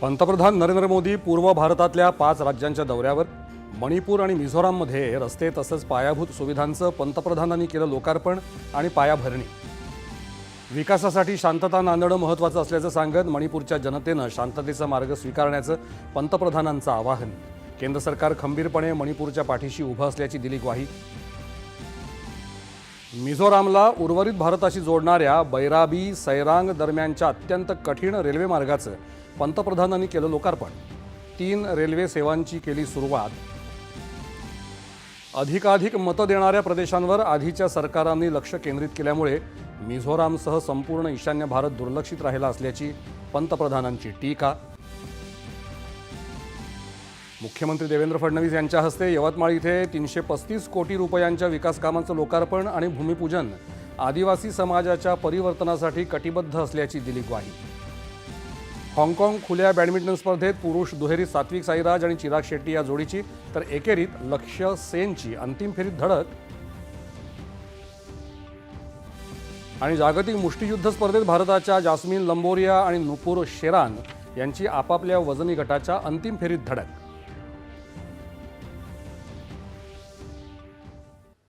पंतप्रधान नरेंद्र मोदी पूर्व भारतातल्या पाच राज्यांच्या दौऱ्यावर मणिपूर आणि मिझोराममध्ये रस्ते तसंच पायाभूत सुविधांचं पंतप्रधानांनी केलं लोकार्पण आणि पायाभरणी. विकासासाठी शांतता नांदणं महत्त्वाचं असल्याचं सांगत मणिपूरच्या जनतेनं शांततेचा मार्ग स्वीकारण्याचं पंतप्रधानांचं आवाहन. केंद्र सरकार खंबीरपणे मणिपूरच्या पाठीशी उभं असल्याची दिली ग्वाही मिझोरामला उर्वरित भारताशी जोडणाऱ्या बैराबी सैरांग दरम्यानच्या अत्यंत कठीण रेल्वे मार्गाचं पंतप्रधानांनी केलं लोकार्पण. तीन रेल्वे सेवांची केली सुरुवात. अधिकाधिक मतं देणाऱ्या प्रदेशांवर आधीच्या सरकारांनी लक्ष केंद्रित केल्यामुळे मिझोरामसह संपूर्ण ईशान्य भारत दुर्लक्षित राहिला असल्याची पंतप्रधानांची टीका. मुख्यमंत्री देवेंद्र फडणवीस यांच्या हस्ते यवतमाळ इथे तीनशे पस्तीस कोटी रुपयांच्या विकास कामांचं लोकार्पण आणि भूमिपूजन आदिवासी समाजाच्या परिवर्तनासाठी कटिबद्ध असल्याची दिली ग्वाही. हाँगकाँग खुल्या बॅडमिंटन स्पर्धेत पुरुष दुहेरी सात्विक साईराज आणि चिराग शेट्टी या जोडीची तर एकेरीत लक्ष्य सेनची अंतिम फेरीत धडक. आणि जागतिक मुष्टियुद्ध स्पर्धेत भारताच्या जास्मिन लंबोरिया आणि नुपूर शेरान यांची आपापल्या वजनी गटाच्या अंतिम फेरीत धडक.